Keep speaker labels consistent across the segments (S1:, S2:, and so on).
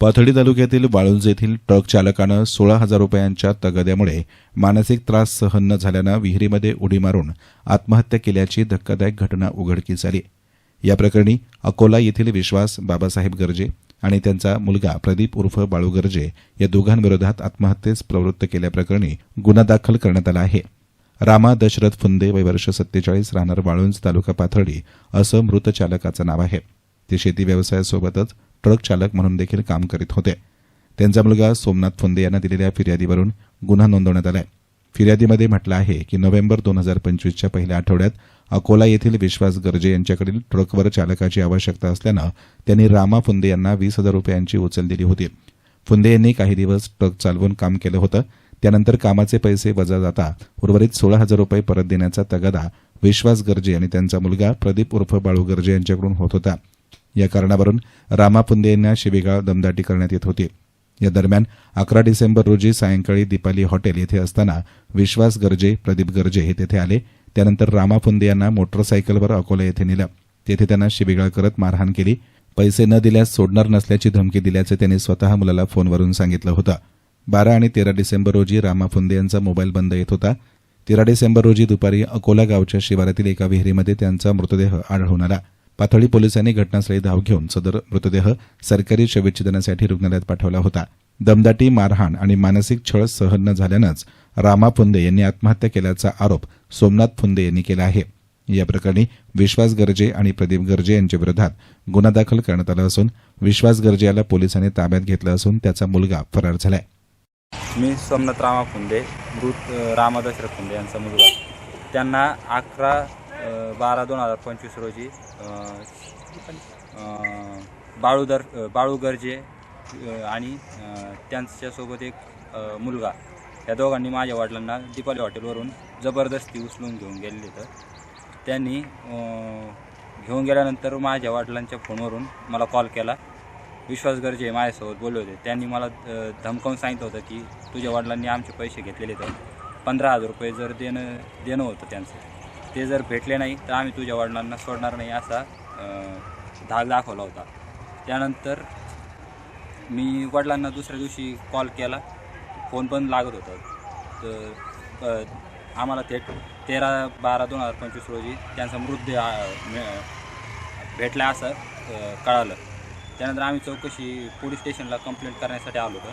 S1: पाथर्डी तालुक्यातील वाळुंज येथील ट्रक चालकानं सोळा हजार रुपयांच्या तगाद्यामुळे मानसिक त्रास सहन न झाल्यानं विहिरीमध्ये उडी मारून आत्महत्या केल्याची धक्कादायक घटना उघडकीस आली. या प्रकरणी अकोला येथील विश्वास बाबासाहेब गर्जे आणि त्यांचा मुलगा प्रदीप उर्फ बाळू गर्जे या दोघांविरोधात आत्महत्येस प्रवृत्त केल्याप्रकरणी गुन्हा दाखल करण्यात आला आहे. रामा दशरथ फुंदे वय वर्ष सत्तेचाळीस राहणार वाळुंज तालुका पाथर्डी असं मृत चालकाचं नाव आहे. ते शेती व्यवसायासोबतच ट्रक चालक म्हणून देखील काम करीत होते. त्यांचा मुलगा सोमनाथ फुंदे यांना दिलेल्या फिर्यादीवरून गुन्हा नोंदवण्यात आलाय. फिर्यादीमध्ये म्हटलं आहे की नोव्हेंबर दोन हजार पंचवीसच्या पहिल्या आठवड्यात अकोला येथील विश्वास गर्जे यांच्याकडील ट्रकवर चालकाची आवश्यकता असल्यानं त्यांनी रामा फुंदे यांना वीस हजार रुपयांची उचल दिली होती. फुंदे यांनी काही दिवस ट्रक चालवून काम केलं होतं. त्यानंतर कामाचे पैसे वजा जाता उर्वरित सोळा हजार रुपये परत देण्याचा तगादा विश्वास गर्जे आणि त्यांचा मुलगा प्रदीप उर्फ बाळू गर्जे यांच्याकडून होत होता. या कारणावरून रामापुंदे यांना शिबिगाळ दमदाटी करण्यात येत होती. या दरम्यान अकरा डिसेंबर रोजी सायंकाळी दीपाली हॉटेल येथे असताना विश्वास गर्जे प्रदीप गर्जे हे तेथे आले. त्यानंतर रामा फुंदे यांना मोटरसायकलवर अकोला येथे नेलं. तेथे त्यांना शिबिगाळ करत मारहाण केली. पैसे न दिल्यास सोडणार नसल्याची धमकी दिल्याचं त्यांनी स्वतः मुलाला फोनवरून सांगितलं होतं. बारा आणि तेरा डिसेंबर रोजी रामा फुंदे यांचा मोबाईल बंद येत होता. तेरा डिसेंबर रोजी दुपारी अकोला गावच्या शिवारातील एका विहिरीमध्ये त्यांचा मृतदेह आढळून आला. पाथर्डी पोलिसांनी घटनास्थळी धाव घेऊन सदर मृतदेह सरकारी शवविच्छेदनासाठी रुग्णालयात पाठवला होता. दमदाटी मारहाण आणि मानसिक छळ सहन न झाल्यानंच रामा फुंदे यांनी आत्महत्या केल्याचा आरोप सोमनाथ फुंदे यांनी केला आहे. या प्रकरणी विश्वास गर्जे आणि प्रदीप गर्जे यांच्या विरोधात गुन्हा दाखल करण्यात आला असून विश्वास गर्जे याला पोलिसांनी ताब्यात घेतलं असून त्याचा मुलगा फरार झालाय.
S2: मी सोमनाथ रामा फुंदे मृत अ, रामा दशरथ फुंदे यांचा मुलगा. त्यांना अकरा बारा दोन हजार पंचवीस रोजी बाळूदर बाळू गर्जे आणि त्यांच्यासोबत एक मुलगा. या दोघांनी माझ्या वडिलांना दीपाली हॉटेलवरून जबरदस्ती उचलून घेऊन गेलेले तर त्यांनी घेऊन गेल्यानंतर माझ्या वडिलांच्या फोनवरून मला कॉल केला. विश्वास गर्जे माझ्यासोबत बोलले होते. त्यांनी मला धमकावून सांगितलं होतं की तुझ्या वडिलांनी आमचे पैसे घेतलेले तर पंधरा हजार रुपये जर देणं देणं होतं त्यांचं. ते जर भेटले नाही तर आम्ही तुझ्या वडिलांना सोडणार नाही असा धाग धाक दाखवला होता. त्यानंतर मी वडिलांना दुसऱ्या दिवशी कॉल केला. फोन पण लागत होता. तर आम्हाला थेट तेरा बारा दोन हजार पंचवीस रोजी त्यांचा मृतदेह मिळ- भेटला असं कळालं. त्यानंतर आम्ही चौकशी पोलीस स्टेशनला कंप्लेंट करण्यासाठी आलो होतो.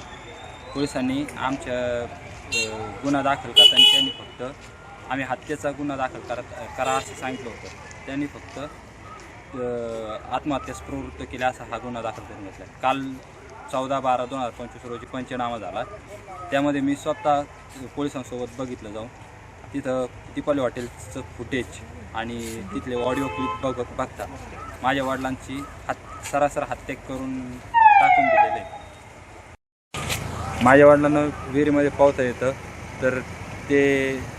S2: पोलिसांनी आमच्या गुन्हा दाखल करताना त्यांनी फक्त आम्ही हत्येचा गुन्हा दाखल करत करा असं सांगितलं होतं. त्यांनी फक्त आत्महत्यास प्रवृत्त केल्या असा हा गुन्हा दाखल करून घेतला. काल चौदा बारा दोन हजार पंचवीस रोजी पंचनामा झाला. त्यामध्ये मी स्वतः पोलिसांसोबत बघितलं जाऊन तिथं दीपाली हॉटेलचं फुटेज आणि तिथले ऑडिओ क्लिप बघत बघता माझ्या वडिलांची हात सरासर हत्या करून टाकून दिलेले. आहे. माझ्या वडिलांना विहिरीमध्ये पावता येतं तर ते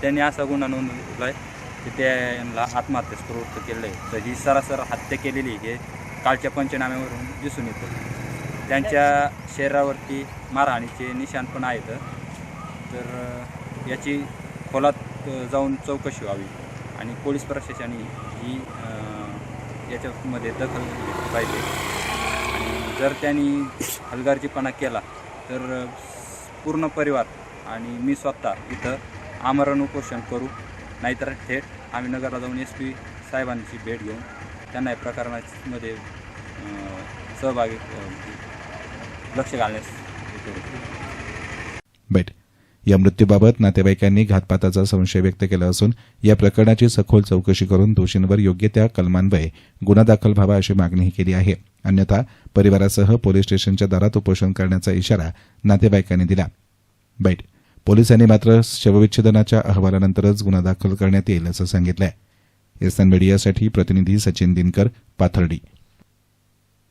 S2: त्यांनी असा गुन्हा नोंदवला आहे की त्यांना आत्महत्येस प्रवृत्त केलं आहे तर ही सरासर हत्या केलेली हे कालच्या पंचनाम्यावरून दिसून येतं. त्यांच्या शरीरावरती मारहाणीचे निशाण पण आहेत. तर याची खोलात जाऊन चौकशी व्हावी आणि पोलीस प्रशासनाने ही याच्यामध्ये दखल घेतली पाहिजे. आणि जर त्यांनी हलगार्जीपणा केला तर पूर्ण परिवार आणि मी स्वतः इथं आमरण उपोषण करू. नाहीतर थेट आम्ही नगरला जाऊन एस पी साहेबांची भेट घेऊन त्यांना या प्रकरणामध्ये सहभागी लक्ष घालण्यास
S1: बेट या मृत्यूबाबत नातेवाईकांनी घातपाताचा संशय व्यक्त केला असून या प्रकरणाची सखोल चौकशी करून दोषींवर योग्य त्या कलमान्वये गुन्हा दाखल व्हावा अशी मागणीही केली आहे. अन्यथा परिवारासह पोलीस स्टेशनच्या दारात उपोषण करण्याचा इशारा नातेवाईकांनी दिला. बैठ पोलिसांनी मात्र शवविच्छेदनाच्या अहवालानंतरच गुन्हा दाखल करण्यात येईल असं सांगितलंय. एस एन मीडियासाठी प्रतिनिधी सचिन दिनकर पाथर्डी.